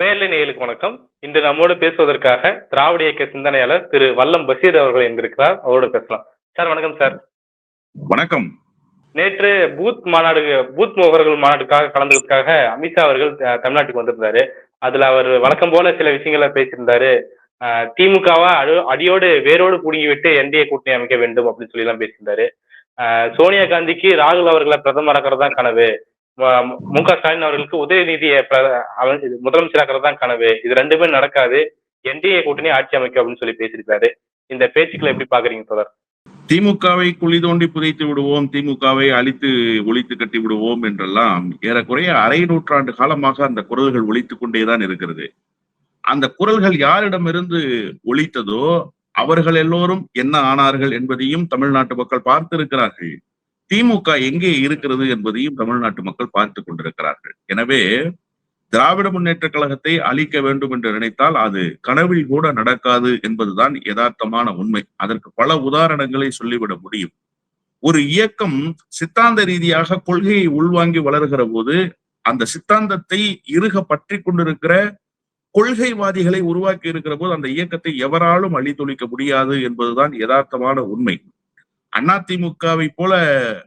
பேரலை நேயலுக்கு வணக்கம். இன்று நம்மோடு பேசுவதற்காக திராவிட இயக்க சிந்தனையாளர் திரு வல்லம் பஷீர் அவர்கள் இருந்திருக்கிறார் அவரோடு பேசலாம். சார் வணக்கம் சார். வணக்கம். நேற்று பூத் மாநாடு பூத் முகவர்கள் மாநாட்டுக்காக கலந்ததுக்காக அமித்ஷா அவர்கள் தமிழ்நாட்டுக்கு வந்திருந்தாரு. அதுல அவர் வழக்கம் போல சில விஷயங்களை பேசியிருந்தாரு. திமுகவை அடி அடியோடு வேரோடு பிடுங்கி விட்டு என்டிஏ கூட்டணி அமைக்க வேண்டும் அப்படின்னு சொல்லி எல்லாம் பேசியிருந்தாரு சோனியா காந்திக்கு ராகுல் அவர்களை பிரதமராக்கிறது தான் கனவு. மு- க ஸ்டாலின் அவர்களுக்கு உதயநிதியை முதலமைச்சராக்கிறது தான் கனவு. இது ரெண்டுமே நடக்காது. என்டிஏ கூட்டணி ஆட்சி அமைக்கும் அப்படின்னு சொல்லி பேசியிருக்காரு. இந்த பேச்சுக்களை எப்படி பாக்குறீங்க தொடர் திமுகவை குழி தோண்டி புதைத்து விடுவோம் திமுகவை அழித்து ஒழித்து கட்டி விடுவோம் என்றெல்லாம் ஏறக்குறைய அரை நூற்றாண்டு காலமாக அந்த குரல்கள் ஒழித்துக் கொண்டேதான் இருக்கிறது. அந்த குரல்கள் யாரிடமிருந்து ஒழித்ததோ அவர்கள் எல்லோரும் என்ன ஆனார்கள் என்பதையும் தமிழ்நாட்டு மக்கள் பார்த்திருக்கிறார்கள். திமுக எங்கே இருக்கிறது என்பதையும் தமிழ்நாட்டு மக்கள் பார்த்து கொண்டிருக்கிறார்கள். எனவே திராவிட முன்னேற்ற கழகத்தை அழிக்க வேண்டும் என்று நினைத்தால் அது கனவில் கூட நடக்காது என்பதுதான் யதார்த்தமான உண்மை. அதற்கு பல உதாரணங்களை சொல்லிவிட முடியும். ஒரு இயக்கம் சித்தாந்த ரீதியாக கொள்கையை உள்வாங்கி வளர்கிற போது அந்த சித்தாந்தத்தை இறுக பற்றி கொண்டிருக்கிற கொள்கைவாதிகளை உருவாக்கி இருக்கிற போது அந்த இயக்கத்தை எவராலும் அழித்தொழிக்க முடியாது என்பதுதான் யதார்த்தமான உண்மை. அதிமுகவை போல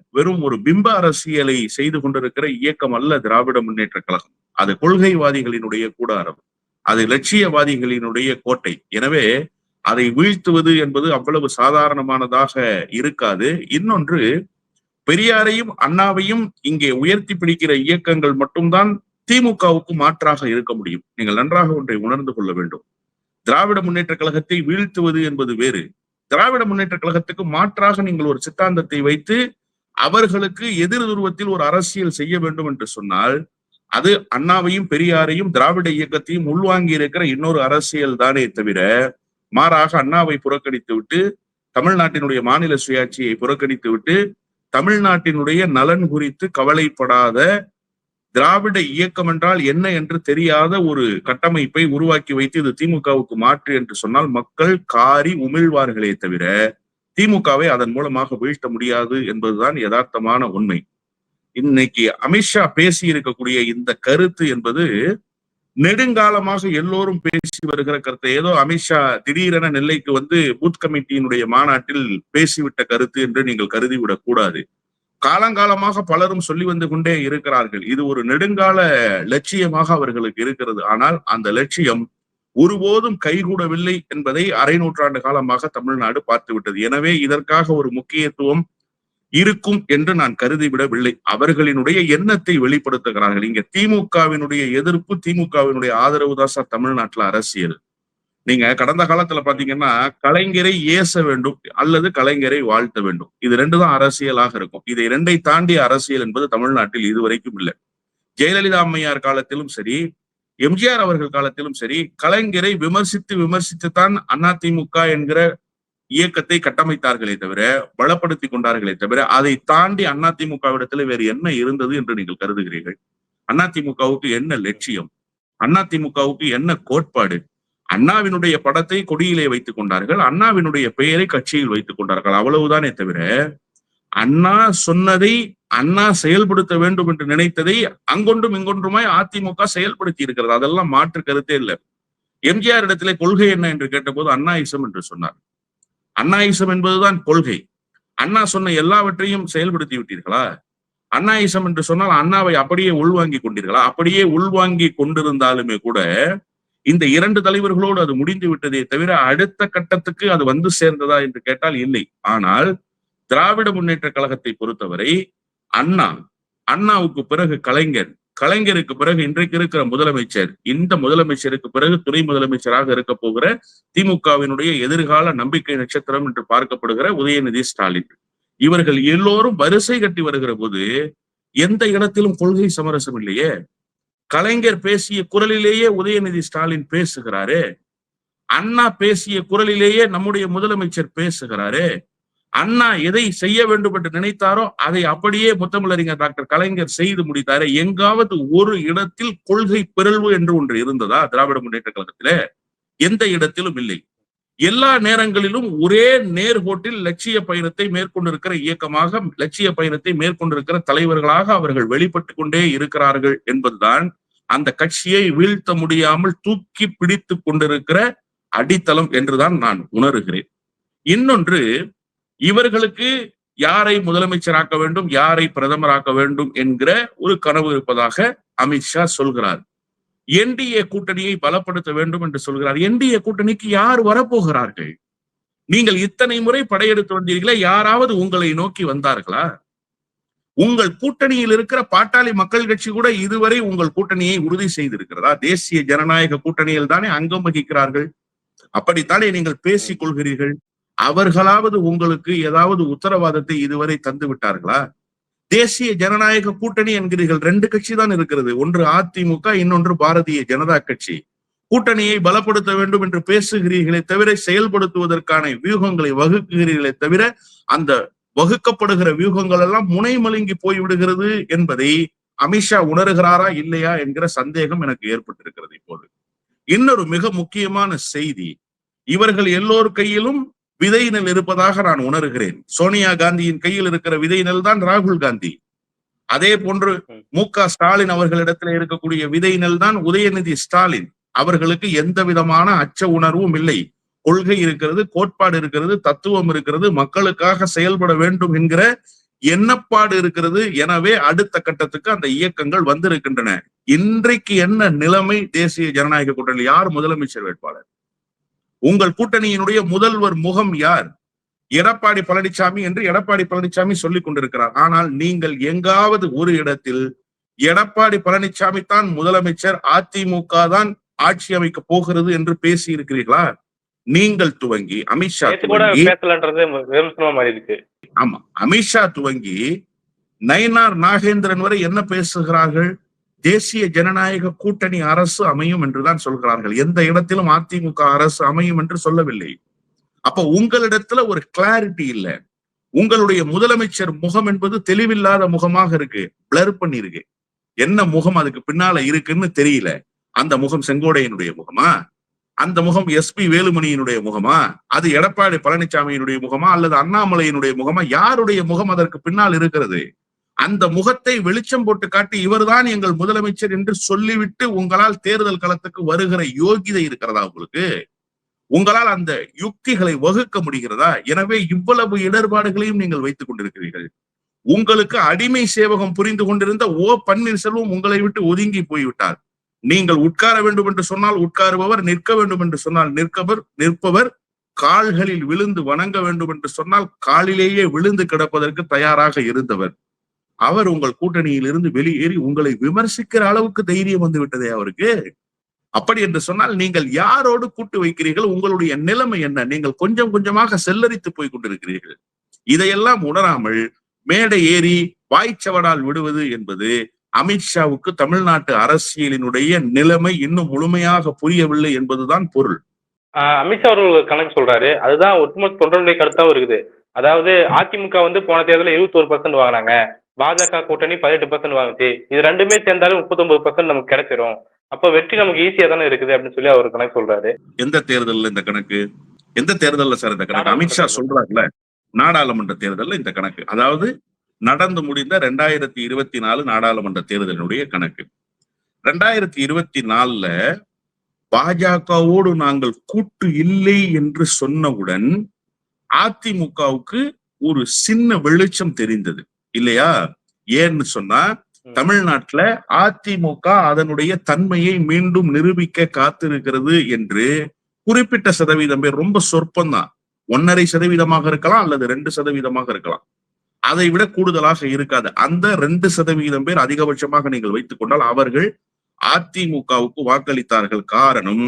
வெறும் ஒரு பிம்ப அரசியலை செய்து கொண்டிருக்கிற இயக்கம் அல்ல திராவிட முன்னேற்ற கழகம். அது கொள்கைவாதிகளினுடைய கூடாரம். அது லட்சியவாதிகளினுடைய கோட்டை. எனவே அதை வீழ்த்துவது என்பது அவ்வளவு சாதாரணமானதாக இருக்காது. இன்னொன்று பெரியாரையும் அண்ணாவையும் இங்கே உயர்த்தி பிடிக்கிற இயக்கங்கள் மட்டும்தான் திமுகவுக்கு மாற்றாக இருக்க முடியும். நீங்கள் நன்றாக ஒன்றை உணர்ந்து கொள்ள வேண்டும். திராவிட முன்னேற்ற கழகத்தை வீழ்த்துவது என்பது வேறு. திராவிட முன்னேற்ற கழகத்துக்கு மாற்றாக நீங்கள் ஒரு சித்தாந்தத்தை வைத்து அவர்களுக்கு எதிர் துருவத்தில் ஒரு அரசியல் செய்ய வேண்டும் என்று சொன்னால் அது அண்ணாவையும் பெரியாரையும் திராவிட இயக்கத்தையும் உள்வாங்கி இருக்கிற இன்னொரு அரசியல் தானே தவிர மாறாக அண்ணாவை புறக்கணித்து விட்டு தமிழ்நாட்டினுடைய மாநில சுயாட்சியை புறக்கணித்து விட்டு தமிழ்நாட்டினுடைய நலன் குறித்து கவலைப்படாத திராவிட இயக்கம் என்றால் என்ன என்று தெரியாத ஒரு கட்டமைப்பை உருவாக்கி வைத்து இது திமுகவுக்கு மாற்று என்று சொன்னால் மக்கள் காரி உமிழ்வார்களே தவிர திமுகவை அதன் மூலமாக வீழ்த்த முடியாது என்பதுதான் யதார்த்தமான உண்மை. இன்னைக்கு அமித்ஷா பேசி இருக்கக்கூடிய இந்த கருத்து என்பது நெடுங்காலமாக எல்லோரும் பேசி வருகிற கருத்து. ஏதோ அமித்ஷா திடீரென நெல்லைக்கு வந்து பூத் கமிட்டியினுடைய மாநாட்டில் பேசிவிட்ட கருத்து என்று நீங்கள் கருதிவிடக் கூடாது. காலங்காலமாக பலரும் சொல்லி வந்து கொண்டே இருக்கிறார்கள். இது ஒரு நெடுங்கால லட்சியமாக அவர்களுக்கு இருக்கிறது. ஆனால் அந்த லட்சியம் ஒருபோதும் கைகூடவில்லை என்பதை அரை நூற்றாண்டு காலமாக தமிழ்நாடு பார்த்துவிட்டது எனவே இதற்காக ஒரு முக்கியத்துவம் இருக்கும் என்று நான் கருதிவிடவில்லை. அவர்களினுடைய எண்ணத்தை வெளிப்படுத்துகிறார்கள். இங்க திமுகவினுடைய எதிர்ப்பு திமுகவினுடைய ஆதரவு தான் சார் தமிழ்நாட்டுல அரசியல். நீங்க கடந்த காலத்துல பாத்தீங்கன்னா கலைஞரை ஏச வேண்டும் அல்லது கலைஞரை வாழ்த்த வேண்டும். இது ரெண்டு தான் அரசியலாக இருக்கும். இதை இரண்டை தாண்டி அரசியல் என்பது தமிழ்நாட்டில் இதுவரைக்கும் இல்லை. ஜெயலலிதா அம்மையார் காலத்திலும் சரி எம்ஜிஆர் அவர்கள் காலத்திலும் சரி கலைஞரை விமர்சித்து விமர்சித்துத்தான் அதிமுக என்கிற இயக்கத்தை கட்டமைத்தார்களே தவிர பலப்படுத்தி கொண்டார்களே தவிர அதை தாண்டி அதிமுகவிடத்துல வேறு என்ன இருந்தது என்று நீங்கள் கருதுகிறீர்கள்? அதிமுகவுக்கு என்ன லட்சியம்? அதிமுகவுக்கு என்ன கோட்பாடு? அண்ணாவினுடைய படத்தை கொடியிலே வைத்துக் கொண்டார்கள். அண்ணாவினுடைய பெயரை கட்சியில் வைத்துக் கொண்டார்கள். அவ்வளவுதானே தவிர அண்ணா சொன்னதை அண்ணா செயல்படுத்த வேண்டும் என்று நினைத்ததை அங்கொன்றும் இங்கொன்றுமாய் அதிமுக செயல்படுத்தி இருக்கிறது. அதெல்லாம் மாற்று கருத்தே இல்லை. எம்ஜிஆர் இடத்திலே கொள்கை என்ன என்று கேட்டபோது அண்ணாயிசம் என்று சொன்னார். அண்ணாயிசம் என்பதுதான் கொள்கை. அண்ணா சொன்ன எல்லாவற்றையும் செயல்படுத்தி விட்டீர்களா? அண்ணாயிசம் என்று சொன்னால் அண்ணாவை அப்படியே உள்வாங்கி கொண்டீர்களா? அப்படியே உள்வாங்கி கொண்டிருந்தாலுமே கூட இந்த இரண்டு தலைவர்களோடு அது முடிந்து விட்டதே தவிர அடுத்த கட்டத்துக்கு அது வந்து சேர்ந்ததா என்று கேட்டால் இல்லை. ஆனால் திராவிட முன்னேற்ற கழகத்தை பொறுத்தவரை அண்ணா அண்ணாவுக்கு பிறகு கலைஞர் கலைஞருக்கு பிறகு இன்றைக்கு இருக்கிற முதலமைச்சர் இந்த முதலமைச்சருக்கு பிறகு துணை முதலமைச்சராக இருக்க போகிற திமுகவினுடைய எதிர்கால நம்பிக்கை நட்சத்திரம் என்று பார்க்கப்படுகிற உதயநிதி ஸ்டாலின். இவர்கள் எல்லோரும் வரிசை கட்டி வருகிற போது எந்த இடத்திலும் கொள்கை சமரசம் இல்லையே? கலைஞர் பேசிய குரலிலேயே உதயநிதி ஸ்டாலின் பேசுகிறாரு? அண்ணா பேசிய குரலிலேயே நம்முடைய முதலமைச்சர் பேசுகிறாரு? அண்ணா எதை செய்ய வேண்டும் என்று நினைத்தாரோ அதை அப்படியே முத்தமிழறிஞர் டாக்டர் கலைஞர் செய்து முடித்தாரு. எங்காவது ஒரு இடத்தில் கொள்கை பிறழ்வு என்று ஒன்று இருந்ததா திராவிட முன்னேற்ற கழகத்திலே? எந்த இடத்திலும் இல்லை. எல்லா நேரங்களிலும் ஒரே நேர்கோட்டில் லட்சிய பயணத்தை மேற்கொண்டிருக்கிற இயக்கமாக லட்சிய பயணத்தை மேற்கொண்டிருக்கிற தலைவர்களாக அவர்கள் வெளிப்பட்டு கொண்டே இருக்கிறார்கள் என்பதுதான் அந்த கட்சியை வீழ்த்த முடியாமல் தூக்கி பிடித்து கொண்டிருக்கிற அடித்தளம் என்றுதான் நான் உணர்கிறேன். இன்னொன்று இவர்களுக்கு யாரை முதலமைச்சராக்க வேண்டும் யாரை பிரதமராக்க வேண்டும் என்கிற ஒரு கனவு இருப்பதாக அமித்ஷா சொல்கிறார். என்டிஏ கூட்டணியை பலப்படுத்த வேண்டும் என்று சொல்கிறார். என்டிஏ கூட்டணிக்கு யார் வரப்போகிறார்கள்? நீங்கள் இத்தனை முறை படையெடுத்து வந்தீர்களே யாராவது உங்களை நோக்கி வந்தார்களா? உங்கள் கூட்டணியில் இருக்கிற பாட்டாளி மக்கள் கட்சி கூட இதுவரை உங்கள் கூட்டணியை உறுதி செய்திருக்கிறதா? தேசிய ஜனநாயக கூட்டணியில் தானே அங்கம் வகிக்கிறார்கள். அப்படித்தானே நீங்கள் பேசிக் கொள்கிறீர்கள்? அவர்களாவது உங்களுக்கு ஏதாவது உத்தரவாதத்தை இதுவரை தந்து விட்டார்களா? தேசிய ஜனநாயக கூட்டணி என்கிறீர்கள். ரெண்டு கட்சி தான் இருக்கிறது. ஒன்று அதிமுக இன்னொன்று பாரதிய ஜனதா கட்சி. கூட்டணியை பலப்படுத்த வேண்டும் என்று பேசுகிறீர்களே தவிர செயல்படுத்துவதற்கான வியூகங்களை வகுக்குகிறீர்களே தவிர அந்த வகுக்கப்படுகிற வியூகங்கள் எல்லாம் முனை போய் போய்விடுகிறது என்பதை அமித்ஷா உணர்கிறாரா இல்லையா என்கிற சந்தேகம் எனக்கு ஏற்பட்டிருக்கிறது இப்போது. இன்னொரு மிக முக்கியமான செய்தி இவர்கள் எல்லோர் கையிலும் விதை நெல் இருப்பதாக நான் உணர்கிறேன். சோனியா காந்தியின் கையில் இருக்கிற விதை நெல் தான் ராகுல் காந்தி. அதே போன்று மு க ஸ்டாலின் அவர்களிடத்தில் இருக்கக்கூடிய விதை நெல் தான் உதயநிதி ஸ்டாலின். அவர்களுக்கு எந்த விதமான அச்ச உணர்வும் இல்லை. கொள்கை இருக்கிறது கோட்பாடு இருக்கிறது தத்துவம் இருக்கிறது மக்களுக்காக செயல்பட வேண்டும் என்கிற எண்ணப்பாடு இருக்கிறது. எனவே அடுத்த கட்டத்துக்கு அந்த இயக்கங்கள் வந்திருக்கின்றன. இன்றைக்கு என்ன நிலைமை? தேசிய ஜனநாயக கூட்டணி யார் முதலமைச்சர் வேட்பாளர்? உங்கள் கூட்டணியினுடைய முதல்வர் முகம் யார்? எடப்பாடி பழனிசாமி என்று எடப்பாடி பழனிசாமி சொல்லிக் கொண்டிருக்கிறார். ஆனால் நீங்கள் எங்காவது ஒரு இடத்தில் எடப்பாடி பழனிசாமி தான் முதலமைச்சர் அதிமுக தான் ஆட்சி அமைக்க போகிறது என்று பேசி இருக்கிறீர்களா நீங்கள் துவங்கி அமித்ஷா துவங்கி ஆமா. அமித்ஷா துவங்கி நயினார் நாகேந்திரன் வரை என்ன பேசுகிறார்கள்? தேசிய ஜனநாயக கூட்டணி அரசு அமையும் என்றுதான் சொல்கிறார்கள். எந்த இடத்திலும் அதிமுக அரசு அமையும் என்று சொல்லவில்லை. அப்ப உங்களிடத்துல ஒரு கிளாரிட்டி இல்ல. உங்களுடைய முதலமைச்சர் முகம் என்பது தெளிவில்லாத முகமாக இருக்கு. பிளர் பண்ணிருக்கு என்ன முகம் அதுக்கு பின்னால இருக்குன்னு தெரியல. அந்த முகம் செங்கோடையனுடைய முகமா? அந்த முகம் எஸ்பி வேலுமணியினுடைய முகமா? அது எடப்பாடி பழனிசாமியினுடைய முகமா? அல்லது அண்ணாமலையினுடைய முகமா? யாருடைய முகம் அதற்கு பின்னால் இருக்கிறது? அந்த முகத்தை வெளிச்சம் போட்டு காட்டி இவர்தான் எங்கள் முதலமைச்சர் என்று சொல்லிவிட்டு உங்களால் தேர்தல் களத்துக்கு வருகிற யோகிதை இருக்கிறதா உங்களுக்கு? உங்களால் அந்த யுக்திகளை வகுக்க முடிகிறதா? எனவே இவ்வளவு இடர்பாடுகளையும் நீங்கள் வைத்துக் கொண்டிருக்கிறீர்கள். உங்களுக்கு அடிமை சேவகம் புரிந்து கொண்டிருந்த ஓ பன்னீர்செல்வம் உங்களை விட்டு ஒதுங்கி போய்விட்டார். நீங்கள் உட்கார வேண்டும் என்று சொன்னால் உட்காருபவர் நிற்க வேண்டும் என்று சொன்னால் நிற்கவர் நிற்பவர் கால்களில் விழுந்து வணங்க வேண்டும் என்று சொன்னால் காலிலேயே விழுந்து கிடப்பதற்கு தயாராக இருந்தவர். அவர் உங்கள் கூட்டணியில் இருந்து வெளியேறி உங்களை விமர்சிக்கிற அளவுக்கு தைரியம் வந்து விட்டதே அவருக்கு. அப்படி என்று சொன்னால் நீங்கள் யாரோடு கூட்டு வைக்கிறீர்கள்? உங்களுடைய நிலைமை என்ன? நீங்கள் கொஞ்சம் கொஞ்சமாக செல்லரித்து போய் கொண்டிருக்கிறீர்கள். இதையெல்லாம் உணராமல் மேடை ஏறி வாய்ச்சவடால் விடுவது என்பது அமித்ஷாவுக்கு தமிழ்நாட்டு அரசியலினுடைய நிலைமை இன்னும் முழுமையாக புரியவில்லை என்பதுதான் பொருள். அமித்ஷா அவர்கள் ஒரு கணக்கு சொல்றாரு. அதுதான் ஒட்டுமொத்த தொண்டருடைய கருத்தாவும் இருக்குது. அதாவது அதிமுக வந்து போன தேர்தலில் இருபத்தோரு பர்சன்ட் வாங்கினாங்க. பாஜக கூட்டணி பதினெட்டு பர்சன்ட் வாங்குச்சு. இது ரெண்டுமே சேர்ந்தாலும் முப்பத்தொன்பது பர்சன்ட் நமக்கு கிடைச்சிரும். அப்போ வெற்றி நமக்கு ஈஸியா தானே இருக்குது அப்படின்னு சொல்லி அவர் கணக்கு சொல்றாரு. எந்த தேர்தல்ல இந்த கணக்கு? எந்த தேர்தல்ல சார் இந்த கணக்கு? அமித்ஷா சொல்றாருல நாடாளுமன்ற தேர்தல்ல இந்த கணக்கு. அதாவது நடந்து முடிந்த ரெண்டாயிரத்தி இருபத்தி நாலு நாடாளுமன்ற தேர்தலினுடைய கணக்கு. ரெண்டாயிரத்தி இருபத்தி நாலுல பாஜகவோடு நாங்கள் கூட்டு இல்லை என்று சொன்னவுடன் அதிமுகவுக்கு ஒரு சின்ன வெளிச்சம் தெரிந்தது. இல்லையா? ஏன்னு சொன்னா தமிழ்நாட்டுல அதிமுக அதனுடைய தன்மையை மீண்டும் நிரூபிக்க காத்திருக்கிறது என்று குறிப்பிட்ட சதவீதம் பேர் ரொம்ப சொற்பம் தான் ஒன்னரை சதவீதமாக இருக்கலாம் அல்லது ரெண்டு சதவீதமாக இருக்கலாம். அதை விட கூடுதலாக இருக்காது. அந்த ரெண்டு சதவீதம் பேர் அதிகபட்சமாக நீங்கள் வைத்துக் கொண்டால் அவர்கள் அதிமுகவுக்கு வாக்களித்தார்கள். காரணம்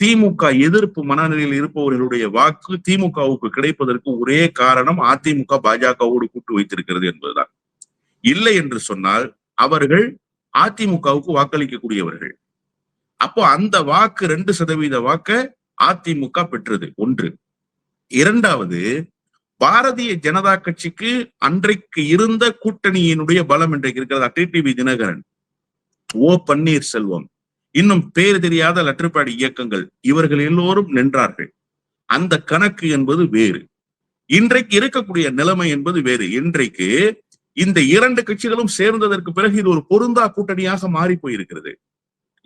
திமுக எதிர்ப்பு மனநிலையில் இருப்பவர்களுடைய வாக்கு திமுகவுக்கு கிடைப்பதற்கு ஒரே காரணம் அதிமுக பாஜகவோடு கூட்டு வைத்திருக்கிறது என்பதுதான். இல்லை என்று சொன்னால் அவர்கள் அதிமுகவுக்கு வாக்களிக்கக்கூடியவர்கள். அப்போ அந்த வாக்கு ரெண்டு சதவீத வாக்க அதிமுக பெற்றது. ஒன்று. இரண்டாவது பாரதிய ஜனதா கட்சிக்கு அன்றைக்கு இருந்த கூட்டணியினுடைய பலம் இன்றைக்கு இருக்கிறதா? டிடிவி தினகரன் ஓ பன்னீர்செல்வம் இன்னும் பேர் தெரியாத லற்றுப்பாடி இயக்கங்கள் இவர்கள் எல்லோரும் நின்றார்கள். அந்த கணக்கு என்பது வேறு. இன்றைக்கு இருக்கக்கூடிய நிலைமை என்பது வேறு. இன்றைக்கு இந்த இரண்டு கட்சிகளும் சேர்ந்ததற்கு பிறகு இது ஒரு பொருந்தா கூட்டணியாக மாறி போயிருக்கிறது.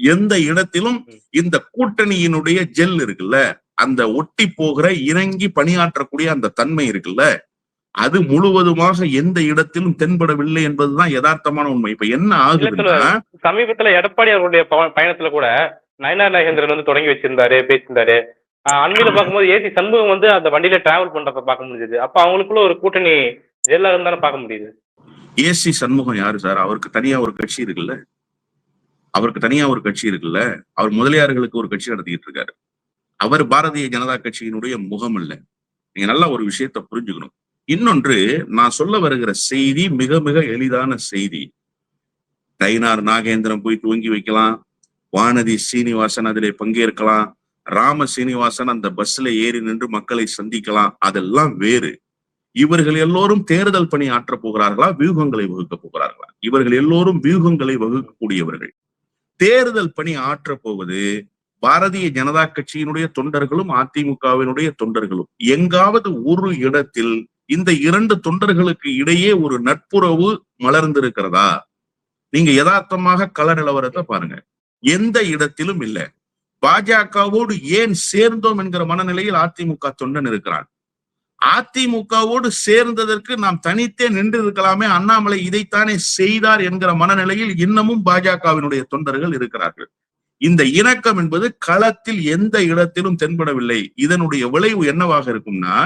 எந்த இடத்திலும் இந்த கூட்டணியினுடைய ஜெல் இருக்குல்ல? அந்த ஒட்டி போகிற இறங்கி பணியாற்றக்கூடிய அந்த தன்மை இருக்குல்ல அது முழுவதுமாக எந்த இடத்திலும் தென்படவில்லை என்பதுதான் யதார்த்தமான உண்மை. இப்ப என்ன ஆகுதுன்னா சமீபத்துல எடப்பாடி அவர்களுடைய பவ- பயணத்துல கூட நயனார் நாகேந்திரன் வந்து தொடங்கி வச்சிருந்தாரு பேசியிருந்தாரு. அண்மையில பார்க்கும்போது ஏசி சண்முகம் வந்து அந்த வண்டியில டிராவல் பண்றத பார்க்க முடிஞ்சது. அப்ப அவங்களுக்குள்ள ஒரு கூட்டணி ஜெல்லா இருந்தாலும் பார்க்க முடியுது. ஏசி சண்முகம் யாரு சார்? அவருக்கு தனியா ஒரு கட்சி இருக்குல்ல? அவருக்கு தனியா ஒரு கட்சி இருக்குல்ல? அவர் முதலியார்களுக்கு ஒரு கட்சி நடத்திக்கிட்டு இருக்காரு. அவர் பாரதிய ஜனதா கட்சியினுடைய முகம் இல்ல நீங்க நல்லா ஒரு விஷயத்த புரிஞ்சுக்கணும். இன்னொன்று நான் சொல்ல வருகிற செய்தி மிக மிக எளிதான செய்தி. டைனார் நாகேந்திரன் போய் துவங்கி வைக்கலாம். வானதி சீனிவாசன் அதிலே பங்கேற்கலாம். ராம சீனிவாசன் அந்த பஸ்ல ஏறி நின்று மக்களை சந்திக்கலாம். அதெல்லாம் வேறு. இவர்கள் எல்லோரும் தேர்தல் பணி ஆற்றப் போகிறார்களா? வியூகங்களை வகுக்க போகிறார்களா? இவர்கள் எல்லோரும் வியூகங்களை வகுக்கக்கூடியவர்கள். தேர்தல் பணி ஆற்றப் போவது பாரதிய ஜனதா கட்சியினுடைய தொண்டர்களும் அதிமுகவினுடைய தொண்டர்களும் எங்காவது ஒரு இடத்தில் இந்த இரண்டு தொண்டர்களுக்கு இடையே ஒரு நட்புறவு மலர்ந்திருக்கிறதா? நீங்க யதார்த்தமாக கள நிலவரத்தை பாருங்க. எந்த இடத்திலும் இல்லை. பாஜகவோடு ஏன் சேர்ந்தோம் என்கிற மனநிலையில் அதிமுக தொண்டன் இருக்கிறான். அதிமுகவோடு சேர்ந்ததற்கு நாம் தனித்தே நின்று இருக்கலாமே அண்ணாமலை இதைத்தானே செய்தார் என்கிற மனநிலையில் இன்னமும் பாஜகவினுடைய தொண்டர்கள் இருக்கிறார்கள். இந்த இணக்கம் என்பது களத்தில் எந்த இடத்திலும் தென்படவில்லை. இதனுடைய விளைவு என்னவாக இருக்கும்னா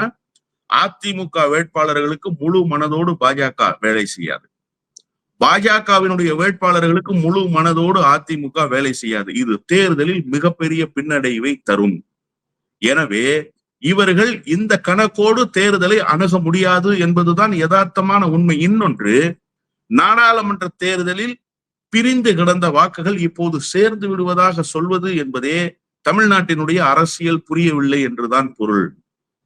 அதிமுக வேட்பாளர்களுக்கு முழு மனதோடு பாஜக வேலை செய்யாது. பாஜகவினுடைய வேட்பாளர்களுக்கு முழு மனதோடு அதிமுக வேலை செய்யாது. இது தேர்தலில் மிகப்பெரிய பின்னடைவை தரும். எனவே இவர்கள் இந்த கணக்கோடு தேர்தலை அணுக முடியாது என்பதுதான் யதார்த்தமான உண்மை. இன்னொன்று நாடாளுமன்ற தேர்தலில் பிரிந்து கிடந்த வாக்குகள் இப்போது சேர்ந்து விடுவதாக சொல்வது என்பதே தமிழ்நாட்டினுடைய அரசியல் புரியவில்லை என்றுதான் பொருள்.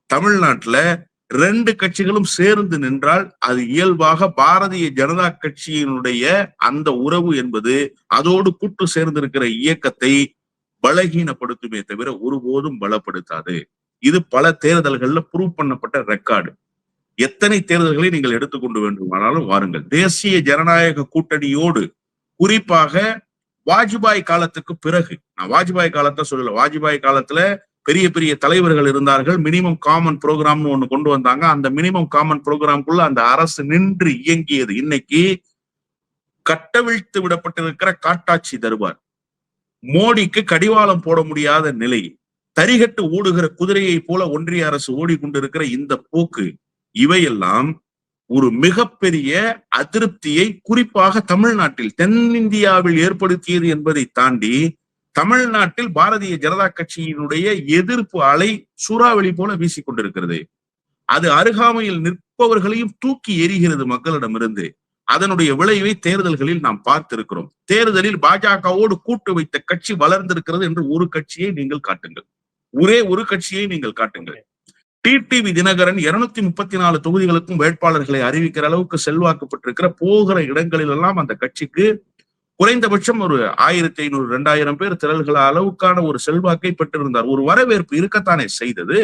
தமிழ்நாட்டுல ரெண்டு கட்சிகளும் சேர்ந்து நின்றால் அது இயல்பாக பாரதிய ஜனதா கட்சியினுடைய அந்த உறவு என்பது அதோடு கூட்டு சேர்ந்திருக்கிற இயக்கத்தை பலகீனப்படுத்துமே தவிர ஒருபோதும் பலப்படுத்தாது. இது பல தேர்தல்கள்ல ப்ரூவ் பண்ணப்பட்ட ரெக்கார்டு. எத்தனை தேர்தல்களை நீங்கள் எடுத்துக்கொண்டு வேண்டுமானாலும் வாருங்கள். தேசிய ஜனநாயக கூட்டணியோடு குறிப்பாக வாஜ்பாய் காலத்துக்கு பிறகு. நான் வாஜ்பாய் காலத்தை சொல்லல. வாஜ்பாய் காலத்துல பெரிய பெரிய தலைவர்கள் இருந்தார்கள். மினிமம் காமன் ப்ரோக்ராம்னு ஒண்ணு கொண்டு வந்தாங்க. அந்த மினிமம் காமன் ப்ரோக்ராம்குள்ள அந்த அரசு நின்று இயங்கியது. இன்னைக்கு கட்டவிழ்த்து விடப்பட்டிருக்கிற காட்டாட்சி தருவார் மோடிக்கு கடிவாளம் போட முடியாத நிலை. தரிகட்டு ஓடுகிற குதிரையை போல ஒன்றிய அரசு ஓடிக்கொண்டிருக்கிற இந்த போக்கு இவையெல்லாம் ஒரு மிகப்பெரிய அதிருப்தியை குறிப்பாக தமிழ்நாட்டில் தென்னிந்தியாவில் ஏற்படுத்தியது என்பதை தாண்டி தமிழ்நாட்டில் பாரதிய ஜனதா கட்சியினுடைய எதிர்ப்பு அலை சூறாவளி போல வீசிக்கொண்டிருக்கிறது அது அருகாமையில் நிற்பவர்களையும் தூக்கி எறிகிறது மக்களிடமிருந்து. அதனுடைய விளைவை தேர்தல்களில் நாம் பார்த்திருக்கிறோம். தேர்தலில் பாஜகவோடு கூட்டு வைத்த கட்சி வளர்ந்திருக்கிறது என்று ஒரு கட்சியை நீங்கள் காட்டுங்கள். ஒரே ஒரு கட்சியை நீங்கள் காட்டுங்கள். டிடிவி தினகரன் இருநூத்தி முப்பத்தி நாலு தொகுதிகளுக்கும் வேட்பாளர்களை அறிவிக்கிற அளவுக்கு செல்வாக்கு பெற்றிருக்கிற போகிற இடங்களில் எல்லாம் அந்த கட்சிக்கு குறைந்தபட்சம் ஒரு ஆயிரத்தி ஐநூறு ரெண்டாயிரம் பேர் திரள்கள அளவுக்கான ஒரு செல்வாக்கை பெற்றிருந்தார். ஒரு வரவேற்பு இருக்கத்தானே செய்தது.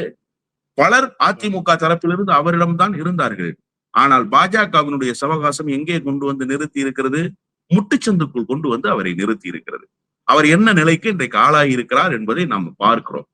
பலர் அதிமுக தரப்பிலிருந்து அவரிடம்தான் இருந்தார்கள். ஆனால் பாஜகவினுடைய சவகாசம் எங்கே கொண்டு வந்து நிறுத்தி இருக்கிறது முட்டுச்சந்துக்குள் கொண்டு வந்து அவரை நிறுத்தி இருக்கிறது அவர் என்ன நிலைக்கு இன்றைக்கு ஆளாகி இருக்கிறார் என்பதை நாம் பார்க்கிறோம்.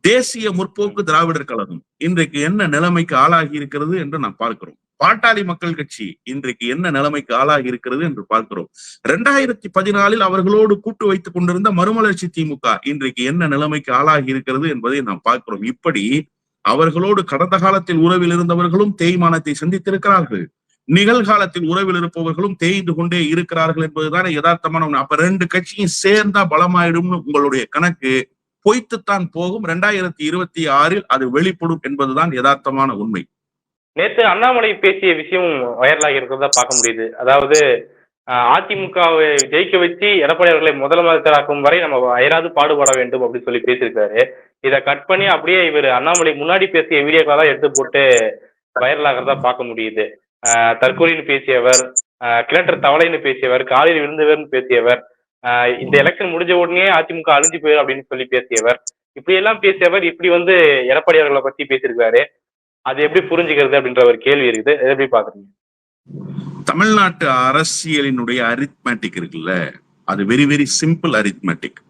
தேசிய முற்போக்கு திராவிடர் கழகம் இன்றைக்கு என்ன நிலைமைக்கு ஆளாகி இருக்கிறது என்று நாம் பார்க்கிறோம். பாட்டாளி மக்கள் கட்சி இன்றைக்கு என்ன நிலைமைக்கு ஆளாகி இருக்கிறது என்று பார்க்கிறோம். இரண்டாயிரத்தி பதினாலில் அவர்களோடு கூட்டு வைத்துக் கொண்டிருந்த மறுமலர்ச்சி திமுக இன்றைக்கு என்ன நிலைமைக்கு ஆளாகி இருக்கிறது என்பதை நாம் பார்க்கிறோம். இப்படி அவர்களோடு கடந்த காலத்தில் உறவில் இருந்தவர்களும் தேய்மானத்தை சந்தித்திருக்கிறார்கள். நிகழ்காலத்தில் உறவில் இருப்பவர்களும் தேய்ந்து கொண்டே இருக்கிறார்கள் என்பதுதானே யதார்த்தமான ஒண்ணு அப்ப ரெண்டு கட்சியும் சேர்ந்தா பலமாயிடும்னு உங்களுடைய கணக்கு. பொய்த்துத்தான் போகும். ரெண்டாயிரத்தி இருபத்தி ஆறில் அது வெளிப்படும் என்பதுதான் யதார்த்தமான உண்மை. நேற்று அண்ணாமலை பேசிய விஷயம் வைரலாகி இருக்கிறதா பார்க்க முடியுது. அதாவது ஆஹ், அதிமுகவை ஜெயிக்க வச்சு எடப்பாடி அவர்களை முதலமைச்சராக்கும் வரை நம்ம அயராது பாடுபட வேண்டும் அப்படின்னு சொல்லி பேசியிருக்காரு இதை கட் பண்ணி அப்படியே இவர் அண்ணாமலை முன்னாடி பேசிய வீடியோக்களெல்லாம் எடுத்து போட்டு வைரலாகிறதா பார்க்க முடியுது. தற்கொலைன்னு பேசியவர் ஆஹ், கிணற்று தவளைன்னு பேசியவர் காலையில் விழுந்தவர்னு பேசியவர் இந்த எலெக்ஷன் முடிஞ்ச உடனே அதிமுக அழிஞ்சு போயிடும் அப்படின்னு சொல்லி பேசியவர். இப்படி எல்லாம் பேசியவர் இப்படி வந்து எடப்பாடி அவர்களை பத்தி பேசியிருக்காரு. அது எப்படி புரிஞ்சுக்கிறது அப்படின்ற ஒரு கேள்வி இருக்குது. அதை எப்படி பாக்குறீங்க தமிழ்நாட்டு அரசியலினுடைய அரித்மேட்டிக் இருக்குல்ல அது வெரி வெரி சிம்பிள் அரித்மெட்டிக்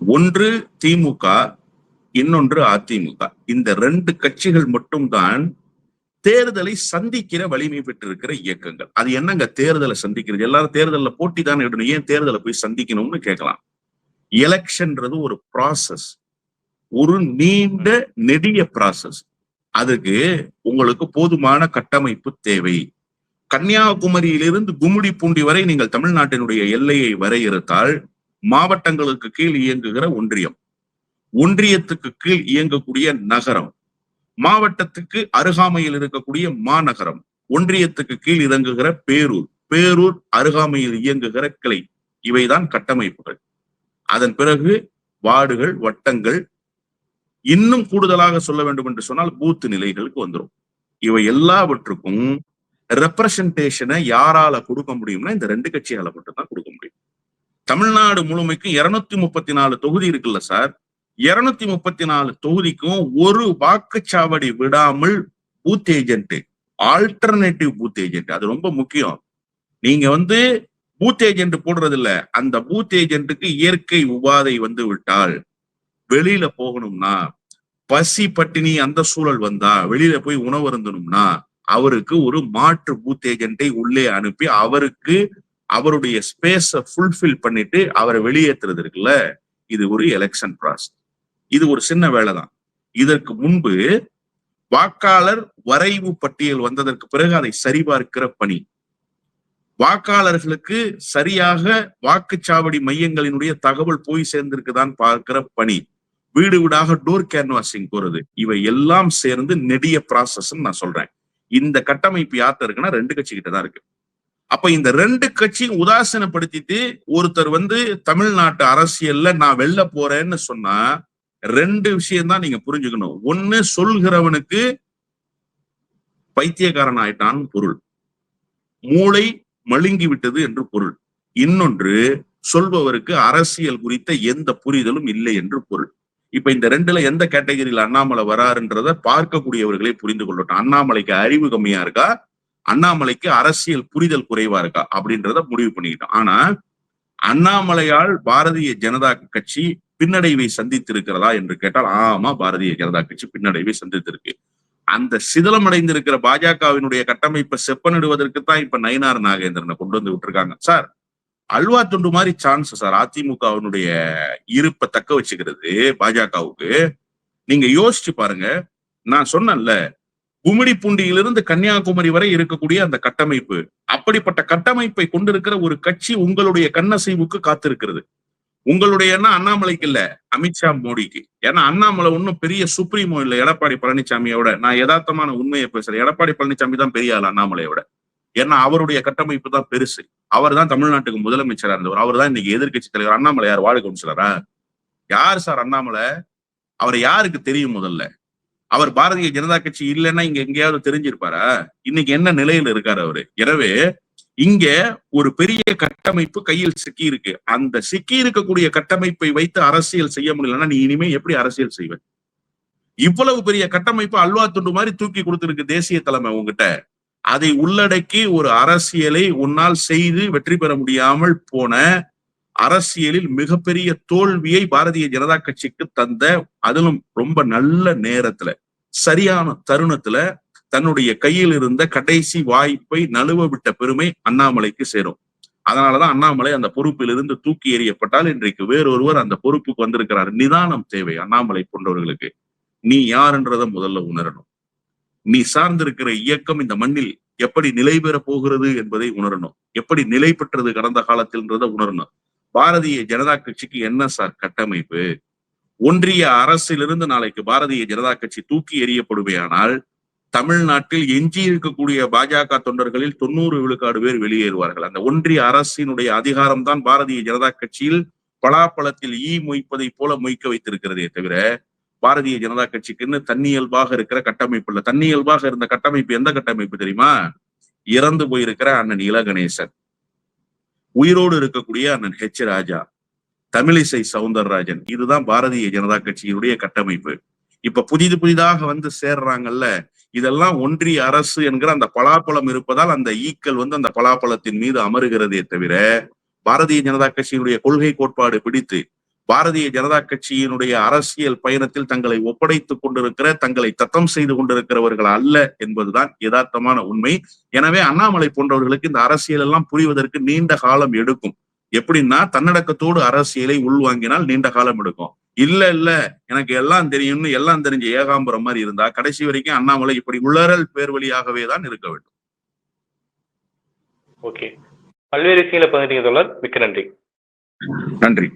ஒன்று திமுக இன்னொன்று அதிமுக. இந்த ரெண்டு கட்சிகள் மட்டும்தான் தேர்தலை சந்திக்கிற வலிமை பெற்றிருக்கிற இயக்கங்கள். அது என்னங்க தேர்தலை சந்திக்கிறது? எல்லாரும் தேர்தலில் போட்டி தானே இடணும். ஏன் தேர்தலை போய் சந்திக்கணும்னு கேட்கலாம். எலெக்ஷன்றது ஒரு ப்ராசஸ் ஒரு நீண்ட நெடிய ப்ராசஸ் அதுக்கு உங்களுக்கு போதுமான கட்டமைப்பு தேவை. கன்னியாகுமரியிலிருந்து கும்மிடி பூண்டி வரை நீங்கள் தமிழ்நாட்டினுடைய எல்லையை வரையறுத்தால் மாவட்டங்களுக்கு கீழ் இயங்குகிற ஒன்றியம். ஒன்றியத்துக்கு கீழ் இயங்கக்கூடிய நகரம். மாவட்டத்துக்கு அருகாமையில் இருக்கக்கூடிய மாநகரம் ஒன்றியத்துக்கு கீழ் இறங்குகிற பேரூர் பேரூர் அருகாமையில் இயங்குகிற கிளை இவைதான் கட்டமைப்புகள். அதன் பிறகு வார்டுகள் வட்டங்கள் இன்னும் கூடுதலாக சொல்ல வேண்டும் என்று சொன்னால் பூத்து நிலைகளுக்கு வந்துடும் இவை எல்லாவற்றுக்கும் ரெப்ரசன்டேஷனை யாரால கொடுக்க முடியும்னா இந்த ரெண்டு கட்சியால மட்டும்தான் கொடுக்க முடியும். தமிழ்நாடு முழுமைக்கும் இருநூத்தி முப்பத்தி நாலு தொகுதி இருக்குல்ல சார்? இருநூத்தி முப்பத்தி நாலு தொகுதிக்கும் ஒரு வாக்குச்சாவடி விடாமல் booth agent alternative booth agent அது ரொம்ப முக்கியம். நீங்க வந்து பூத் ஏஜென்ட் போடுறது இல்ல அந்த பூத் ஏஜென்ட்டுக்கு இயற்கை உபாதை வந்து விட்டால் வெளியில போகணும்னா பசி பட்டினி அந்த சூழல் வந்தா வெளியில போய் உணவு இருந்தணும்னா அவருக்கு ஒரு மாற்று பூத் ஏஜென்ட்டை உள்ளே அனுப்பி அவருக்கு அவருடைய ஸ்பேஸ ஃபுல்ஃபில் பண்ணிட்டு அவரை வெளியேற்றுறது இருக்குல்ல இது ஒரு எலெக்ஷன் ப்ராசஸ் இது ஒரு சின்ன வேலை தான் இதற்கு முன்பு வாக்காளர் வரைவு பட்டியல் வந்ததற்கு பிறகு அதை சரிபார்க்கிற பணி. வாக்காளர்களுக்கு சரியாக வாக்குச்சாவடி மையங்களினுடைய தகவல் போய் சேர்ந்திருக்குதான் பார்க்கிற பணி. வீடு வீடாக டோர் கேன்வாசிங் போறது. இவை எல்லாம் சேர்ந்து நெடிய ப்ராசஸ் நான் சொல்றேன். இந்த கட்டமைப்பு யார்கிட்ட இருக்குன்னா ரெண்டு கட்சி கிட்ட தான் இருக்கு. அப்ப இந்த ரெண்டு கட்சியும் உதாசீனப்படுத்திட்டு ஒருத்தர் வந்து தமிழ்நாட்டு அரசியல்ல நான் வெளில போறேன்னு சொன்னா ரெண்டு விஷயம் தான் நீங்க புரிஞ்சுக்கணும். ஒண்ணு சொல்கிறவனுக்கு பைத்தியக்காரன் ஆயிட்டான் பொருள். மூளை மழுங்கி விட்டது என்று பொருள். இன்னொன்று சொல்பவருக்கு அரசியல் குறித்த எந்த புரிதலும் இல்லை என்று பொருள். இப்ப இந்த ரெண்டுல எந்த கேட்டகரியில் அண்ணாமலை வராருன்றத பார்க்கக்கூடியவர்களே புரிந்து கொள்ளட்டும். அண்ணாமலைக்கு அறிவு கம்மியா இருக்கா? அண்ணாமலைக்கு அரசியல் புரிதல் குறைவா இருக்கா? அப்படின்றத முடிவு பண்ணிக்கிட்டோம். ஆனா அண்ணாமலையால் பாரதிய ஜனதா கட்சி பின்னடைவை சந்தித்திருக்கிறதா என்று கேட்டால் ஆமா பாரதிய ஜனதா கட்சி பின்னடைவை சந்தித்திருக்கு. அந்த சிதலமடைந்திருக்கிற பாஜகவினுடைய கட்டமைப்பை செப்பனிடுவதற்கு தான் இப்ப நயினார் நாகேந்திரனை கொண்டு வந்து விட்டுருக்காங்க. சார் அல்வா துண்டு மாதிரி சான்ஸ் சார். அதிமுகவினுடைய இருப்பை தக்க வச்சுக்கிறது பாஜகவுக்கு. நீங்க யோசிச்சு பாருங்க. நான் சொன்னேன்ல கும்மிடி பூண்டியிலிருந்து கன்னியாகுமரி வரை இருக்கக்கூடிய அந்த கட்டமைப்பு அப்படிப்பட்ட கட்டமைப்பை கொண்டிருக்கிற ஒரு கட்சி உங்களுடைய கண்ணசைவுக்கு காத்திருக்கிறது. உங்களுடைய எண்ணம் அண்ணாமலைக்கு இல்ல அமித்ஷா மோடிக்கு. ஏன்னா அண்ணாமலை ஒன்னும் பெரிய சுப்ரீமோ இல்ல எடப்பாடி பழனிசாமியோட நான் யதார்த்தமான உண்மையை பேசுறேன் எடப்பாடி பழனிசாமி தான் பெரிய ஆள் அண்ணாமலையோட. ஏன்னா அவருடைய கட்டமைப்பு தான் பெருசு. அவர் தான் தமிழ்நாட்டுக்கு முதலமைச்சராக இருந்தவர். அவர் தான் இன்னைக்கு எதிர்கட்சி தலைவர். அண்ணாமலை யார்? வார்டு கவுன்சிலரா? யார் சார் அண்ணாமலை? அவர் யாருக்கு தெரியும் முதல்ல? அவர் பாரதிய ஜனதா கட்சி இல்லைன்னா இங்க எங்கேயாவது தெரிஞ்சிருப்பாரா? இன்னைக்கு என்ன நிலையில இருக்காரு அவரு? எனவே இங்க ஒரு பெரிய கட்டமைப்பு கையில் சிக்கி இருக்கு அந்த சிக்கி இருக்கக்கூடிய கட்டமைப்பை வைத்து அரசியல் செய்ய முடியலன்னா நீ இனிமே எப்படி அரசியல் செய்வ? இவ்வளவு பெரிய கட்டமைப்பு அல்வா துண்டு மாதிரி தூக்கி கொடுத்துருக்கு தேசிய தலைமை உங்ககிட்ட அதை உள்ளடக்கி ஒரு அரசியலை உன்னால் செய்து வெற்றி பெற முடியாமல் போன அரசியலில் மிகப்பெரிய தோல்வியை பாரதிய ஜனதா கட்சிக்கு தந்த அதிலும் ரொம்ப நல்ல நேரத்துல சரியான தருணத்துல தன்னுடைய கையில் இருந்த கடைசி வாய்ப்பை நழுவ விட்ட பெருமை அண்ணாமலைக்கு சேரும். அதனாலதான் அண்ணாமலை அந்த பொறுப்பிலிருந்து தூக்கி எறியப்பட்டால் இன்றைக்கு வேறொருவர் அந்த பொறுப்புக்கு வந்திருக்கிறார். நிதானம் தேவை அண்ணாமலை போன்றவர்களுக்கு. நீ யாருன்றத முதல்ல உணரணும். நீ சார்ந்திருக்கிற இயக்கம் இந்த மண்ணில் எப்படி நிலை பெற போகிறது என்பதை உணரணும். எப்படி நிலை பெற்றது கடந்த காலத்தில்ன்றதை உணரணும். பாரதிய ஜனதா கட்சிக்கு என்ன சார் கட்டமைப்பு? ஒன்றிய அரசிலிருந்து நாளைக்கு பாரதிய ஜனதா கட்சி தூக்கி எறியப்படுமையானால் தமிழ்நாட்டில் எஞ்சி இருக்கக்கூடிய பாஜக தொண்டர்களில் தொண்ணூறு விழுக்காடு பேர் வெளியேறுவார்கள். அந்த ஒன்றிய அரசினுடைய அதிகாரம் தான் பாரதிய ஜனதா கட்சியில் பலாப்பழத்தில் ஈ மொய்ப்பதை போல மொய்க்க வைத்திருக்கிறதே தவிர பாரதிய ஜனதா கட்சிக்குன்னு தன்னியல்பாக இருக்கிற கட்டமைப்பு இல்ல. தன்னியல்பாக இருந்த கட்டமைப்பு எந்த கட்டமைப்பு தெரியுமா? இறந்து போயிருக்கிற அண்ணன் இளகணேசன். உயிரோடு இருக்கக்கூடிய அண்ணன் ஹெச் ராஜா. தமிழிசை சவுந்தரராஜன். இதுதான் பாரதிய ஜனதா கட்சியினுடைய கட்டமைப்பு. இப்ப புதிது புதிதாக வந்து சேர்றாங்கல்ல இதெல்லாம் ஒன்றிய அரசு என்கிற அந்த பலாப்பழம் இருப்பதால் அந்த ஈக்கள் வந்து அந்த பலாப்பழத்தின் மீது அமருகிறதே தவிர பாரதிய ஜனதா கட்சியினுடைய கொள்கை கோட்பாடு பிடித்து பாரதிய ஜனதா கட்சியினுடைய அரசியல் பயணத்தில் தங்களை ஒப்படைத்துக் கொண்டிருக்கிற தங்களை தத்தம் செய்து கொண்டிருக்கிறவர்கள் அல்ல என்பதுதான் யதார்த்தமான உண்மை. எனவே அண்ணாமலை போன்றவர்களுக்கு இந்த அரசியல் எல்லாம் புரிவதற்கு நீண்ட காலம் எடுக்கும். எப்படின்னா தன்னடக்கத்தோடு அரசியலை உள்வாங்கினால் நீண்ட காலம் எடுக்கும். இல்ல இல்ல. எனக்கு எல்லாம் தெரியும்னு எல்லாம் தெரிஞ்ச ஏகாம்பரம் மாதிரி இருந்தா கடைசி வரைக்கும் அண்ணாமலை இப்படி உளறல் பேர் வழியாகவே தான் இருக்க வேண்டும். ஓகே. பல்வேறு விஷயங்களை பகிர்ந்தீங்க தோழர். மிக்க நன்றி. நன்றி.